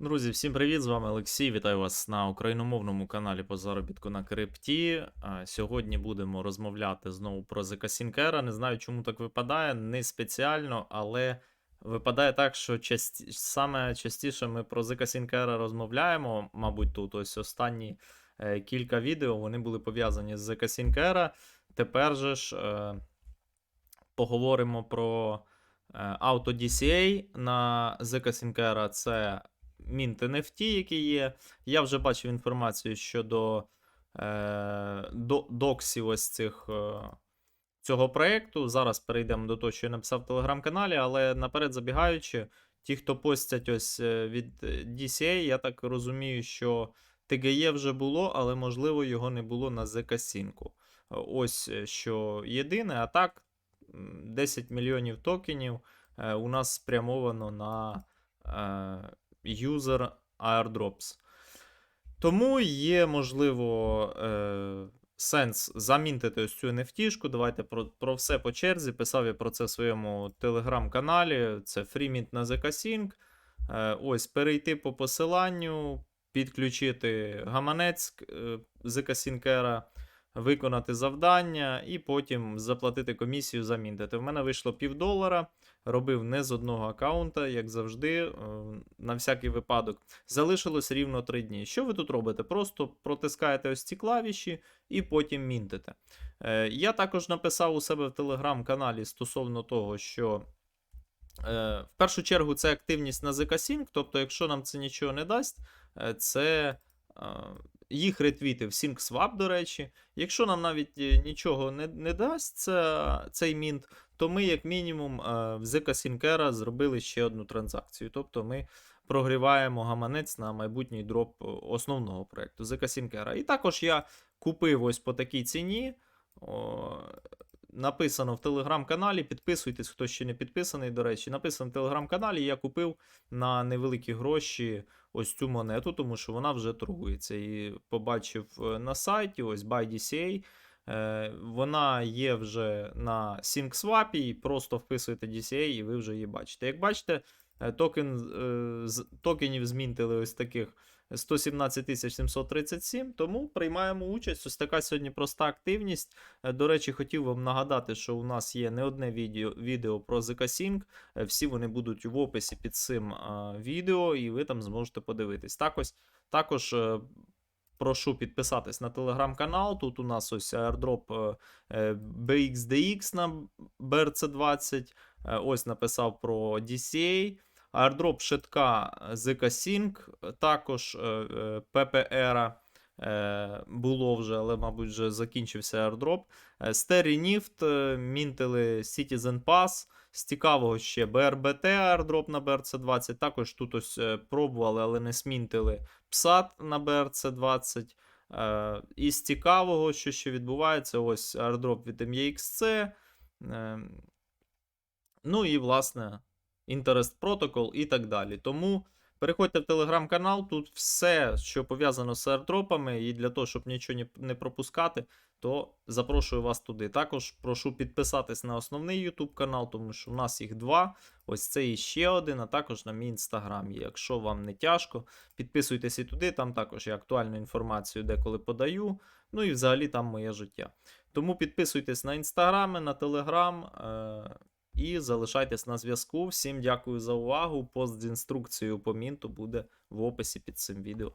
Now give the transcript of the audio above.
Друзі, всім привіт! З вами Олексій. Вітаю вас на україномовному каналі по заробітку на крипті. Сьогодні будемо розмовляти знову про ЗК Сінкера. Не знаю, чому так випадає, не спеціально, але випадає так, що часті... саме частіше ми про ЗК Сінкера розмовляємо. Мабуть, тут ось останні е, кілька відео вони були пов'язані з ЗК Сінкера. Тепер же ж е, поговоримо про е, Auto DCA на ZK Sincera. Це Mint NFT, який є. Я вже бачив інформацію щодо е, до, доксів ось цих, е, цього проєкту. Зараз перейдемо до того, що я написав в телеграм-каналі, але наперед забігаючи, ті, хто постять ось е, від е, DCA, я так розумію, що TGE вже було, але можливо його не було на Sync. Ось е, що єдине, а так 10 мільйонів токенів е, у нас спрямовано на е, user airdrops. Тому є, можливо, е, сенс замінтити ось цю NFT-шку. Давайте про, про все по черзі. Писав я про це в своєму телеграм-каналі. Це FreeMint на ZK-Sync. Е, ось перейти по посиланню, підключити гаманець е, ZK-Syncera, виконати завдання і потім заплатити комісію за мінтити. В мене вийшло півдолара. Робив не з одного аккаунта, як завжди, е, на всякий випадок. Залишилось рівно 3 дні. Що ви тут робите? Просто протискаєте ось ці клавіші і потім мінтите. Е, Я також написав у себе в телеграм-каналі стосовно того, що е, в першу чергу це активність на ZK-Sync, тобто, якщо нам це нічого не дасть, це їх ретвіти в SyncSwap, до речі. Якщо нам навіть е, нічого не, не дасть це, цей мінт, то ми, як мінімум, е, в Zika Sincera зробили ще одну транзакцію. Тобто ми прогріваємо гаманець на майбутній дроп е, основного проєкту Zika Sincera. І також я купив ось по такій ціні. О, написано в телеграм-каналі. Підписуйтесь, хто ще не підписаний, до речі. Написано в телеграм-каналі. Я купив на невеликі гроші ось цю монету, тому що вона вже торгується. І побачив е, на сайті ось BuyDCA. Е, Вона є вже на SyncSwap, і просто вписуєте DCA, і ви вже її бачите. Як бачите, е, токен, токенів змінтили ось таких 117 737, тому приймаємо участь. Ось така сьогодні проста активність. Е, До речі, хотів вам нагадати, що у нас є не одне відео, відео про ZK-Sync. Е, Всі вони будуть в описі під цим а, відео, і ви там зможете подивитись. Так ось, також е, прошу підписатись на телеграм-канал. Тут у нас ось е, е, BXDX на BRC20. Е, Ось написав про DCA. Airdrop шитка ZK Sync, також е, е, PPR е, було вже, але, мабуть, вже закінчився Steri е, мінтили Citizen Pass. З цікавого ще BRBT airdrop на BRC20. Також тут ось пробували, але не смінтили PSAT на BRC20. Е, І з цікавого, що ще відбувається, ось airdrop від MEXC. Е, Ну і, власне, Interest Protocol і так далі. Тому переходьте в телеграм-канал, тут все, що пов'язано з airdropами, і для того, щоб нічого не- пропускати, то запрошую вас туди. Також прошу підписатись на основний YouTube канал, тому що в нас їх два. Ось це і ще один, а також на мій інстаграм. Якщо вам не тяжко, підписуйтесь і туди, там також я актуальну інформацію деколи подаю. Ну і взагалі там моє життя. Тому підписуйтесь на інстаграми, на телеграм. І залишайтесь на зв'язку. Всім дякую за увагу. Пост з інструкцією по мінту буде в описі під цим відео.